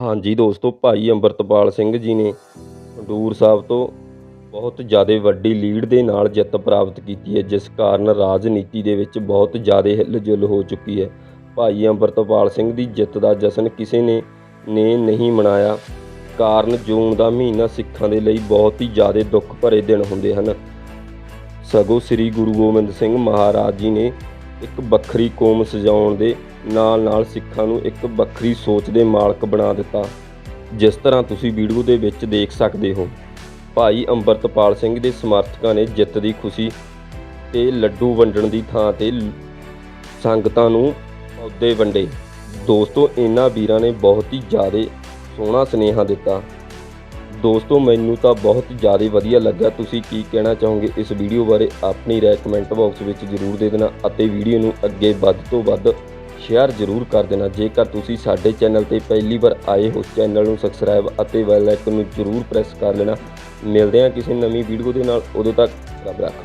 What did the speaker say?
ਹਾਂਜੀ ਦੋਸਤੋ, ਭਾਈ ਅੰਮ੍ਰਿਤਪਾਲ ਸਿੰਘ ਜੀ ਨੇ ਖਡੂਰ ਸਾਹਿਬ ਤੋਂ ਬਹੁਤ ਜ਼ਿਆਦਾ ਵੱਡੀ ਲੀਡ ਦੇ ਨਾਲ ਜਿੱਤ ਪ੍ਰਾਪਤ ਕੀਤੀ ਹੈ, ਜਿਸ ਕਾਰਨ ਰਾਜਨੀਤੀ ਦੇ ਵਿੱਚ ਬਹੁਤ ਜ਼ਿਆਦਾ ਹਿਲਜੁਲ ਹੋ ਚੁੱਕੀ ਹੈ। ਭਾਈ ਅੰਮ੍ਰਿਤਪਾਲ ਸਿੰਘ ਦੀ ਜਿੱਤ ਦਾ ਜਸ਼ਨ ਕਿਸੇ ਨੇ ਨੇ ਨਹੀਂ ਮਨਾਇਆ। ਕਾਰਨ ਜੂਨ ਦਾ ਮਹੀਨਾ ਸਿੱਖਾਂ ਦੇ ਲਈ ਬਹੁਤ ਹੀ ਜ਼ਿਆਦਾ ਦੁੱਖ ਭਰੇ ਦਿਨ ਹੁੰਦੇ ਹਨ। ਸਗੋਂ ਸ੍ਰੀ ਗੁਰੂ ਗੋਬਿੰਦ ਸਿੰਘ ਮਹਾਰਾਜ ਜੀ ਨੇ ਇੱਕ ਵੱਖਰੀ ਕੌਮ ਸਜਾਉਣ ਦੇ ਨਾਲ ਨਾਲ ਸਿੱਖਾਂ ਨੂੰ ਇੱਕ ਵੱਖਰੀ ਸੋਚ ਦੇ ਮਾਲਕ ਬਣਾ ਦਿੱਤਾ। ਜਿਸ ਤਰ੍ਹਾਂ ਤੁਸੀਂ ਵੀਡੀਓ ਦੇ ਵਿੱਚ ਦੇਖ ਸਕਦੇ ਹੋ, ਭਾਈ ਅੰਮ੍ਰਿਤਪਾਲ ਸਿੰਘ ਦੇ ਸਮਰਥਕਾਂ ਨੇ ਜਿੱਤ ਦੀ ਖੁਸ਼ੀ ਤੇ ਲੱਡੂ ਵੰਡਣ ਦੀ ਥਾਂ ਤੇ ਸੰਗਤਾਂ ਨੂੰ ਪੌਦੇ ਵੰਡੇ। ਦੋਸਤੋ, ਇਹਨਾਂ ਵੀਰਾਂ ਨੇ ਬਹੁਤ ਹੀ ਜ਼ਿਆਦਾ ਸੋਹਣਾ ਸੁਨੇਹਾ ਦਿੱਤਾ। ਦੋਸਤੋ, ਮੈਨੂੰ ਤਾਂ ਬਹੁਤ ਜ਼ਿਆਦਾ ਵਧੀਆ ਲੱਗਾ ਤੁਸੀਂ ਕੀ ਕਹਿਣਾ ਚਾਹੋਗੇ ਇਸ ਵੀਡੀਓ ਬਾਰੇ? ਆਪਣੀ ਰਾਏ ਕਮੈਂਟ ਬਾਕਸ ਵਿੱਚ ਜ਼ਰੂਰ ਦੇ ਦੇਣਾ ਅਤੇ ਵੀਡੀਓ ਨੂੰ ਅੱਗੇ ਵੱਧ ਤੋਂ ਵੱਧ ਸ਼ੇਅਰ ਜ਼ਰੂਰ ਕਰ ਦੇਣਾ। ਜੇਕਰ ਤੁਸੀਂ ਸਾਡੇ ਚੈਨਲ ਤੇ ਪਹਿਲੀ ਵਾਰ ਆਏ ਹੋ ਚੈਨਲ ਨੂੰ ਸਬਸਕ੍ਰਾਈਬ ਅਤੇ ਬੈਲ ਆਈਕਨ ਨੂੰ ਜ਼ਰੂਰ ਪ੍ਰੈਸ ਕਰ ਲੈਣਾ। ਮਿਲਦੇ ਹਾਂ ਕਿਸੇ ਨਵੀਂ ਵੀਡੀਓ ਦੇ ਨਾਲ। ਉਦੋਂ ਤੱਕ ਰੱਬ ਰੱਖਾ।